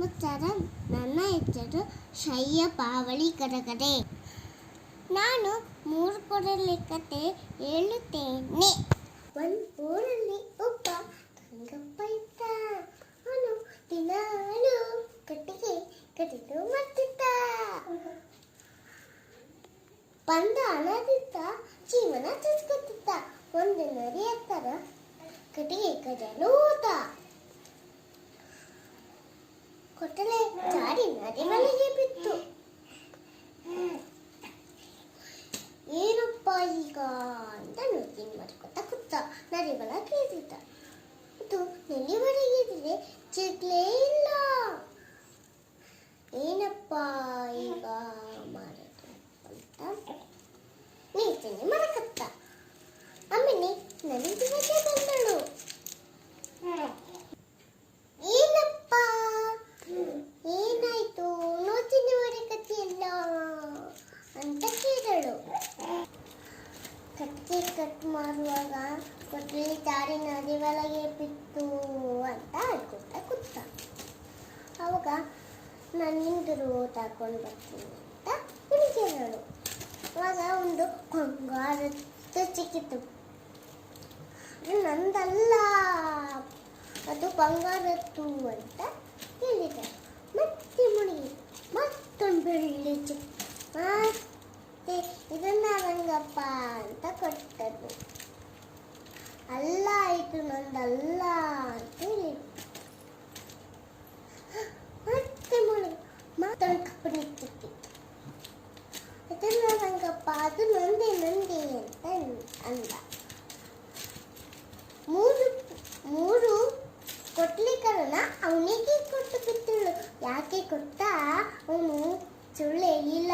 ನಮಸ್ಕಾರ ನನ್ನ ಹೆಸರು ಶಯ್ಯ ಪಾವಳಿ ಕರಗಡೆ ನಾನು ಮೂರು ಕೊಡಲಿ ಕತೆ ಹೇಳುತ್ತೇನೆ ಒಂದು ಊರಲ್ಲಿ ಒಬ್ಬ ರಂಗಪ್ಪ ಇದ್ದ ಅವನು ದಿನಾಲು ಕಟ್ಟಿಗೆ ಕಟ್ಟಿದು ಮಾಡ್ತಿದ್ದ ಬಂದ ಹಣದಿಂದ ಜೀವನ ಚಚ್ಕೊತಿದ್ದ ಒಂದು ನರಿ ಹತ್ತರ ಕಟ್ಟಿಗೆ ಕಡಿಯಲು ಹೋದ ಕೊಟ್ಟಲೆ ಜಾರಿ ನದಿ ಮನೆಗೆ ಬಿತ್ತು ಏನಪ್ಪ ಈಗ ಅಂತ ನೋಡಿ ಮಾಡ್ಕೊತ ಕುತ್ತ ನದಿ ಕೇಳಿದ್ದ ಇದು ನೆಲ್ಲಿವರೆಗಿದ್ರೆ ಚಿಗ್ಲೇ ಇಲ್ಲ. ಏನಪ್ಪ ಈಗ? ಕಟ್ಟಿ ಕಟ್ ಮಾಡುವಾಗ ಕೊಟ್ಲಿ ಚಾರಿ ನದಿ ಒಳಗೆ ಬಿತ್ತು ಅಂತ ಅಡ್ಕೊತ ಕೂತ ಅವಾಗ ನಾನು ಹಿಂದಿರು ತಗೊಂಡು ಬರ್ತೀನಿ ಅಂತ ಹುಡುಗಿಯರಳು ಅವಾಗ ಒಂದು ಬಂಗಾರದ್ದು ಚಿಕ್ಕಿತ್ತು ನಂದಲ್ಲ, ಅದು ಬಂಗಾರದ್ದು ಅಂತ ಹೇಳಿದೆ. ಮತ್ತೆ ಮುಳುಗಿ ಮತ್ತೊಂದು ಬೆಳ್ಳಿ ಚಿಕ್ಕ ಅಂತ ಕೊಟ್ಟದ್ದು ಅಲ್ಲ ಇದು ನಂದಲ್ಲ ಅಂತ ಹೇಳಿ ಮತ್ತೆ ಮುಳುಗಿ ಮತ್ತೊಂದು ಕಪ್ಪನಿ ಸಿಕ್ಕಿತ್ತು ಇದನ್ನ ರಂಗಪ್ಪ ಅದು ನಂದೆ ನಂದೆ ಅಂತ ಅಂದ ಮೂರು ಮೂರು ಕೊಟ್ಲಿಕರನ ಅವನಿಗೆ ಕೊಟ್ಟು ಬಿಟ್ಟಳು ಯಾಕೆ ಗೊತ್ತಾ ಅವನು ಸುಳ್ಳು ಹೇಳಿಲ್ಲ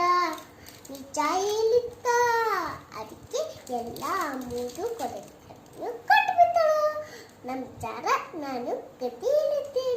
ನಿಜ ಹೇಳಿದ್ದ ಅದಕ್ಕೆ ಎಲ್ಲ ಮೂರು ಕೊಡಲಿಕರನ್ನು ಕೊಟ್ಟು ಬಿಟ್ಟಳು ನಮ್ಚಾರ ನಾನು ಗತಿ ಹೇಳುತ್ತೇನೆ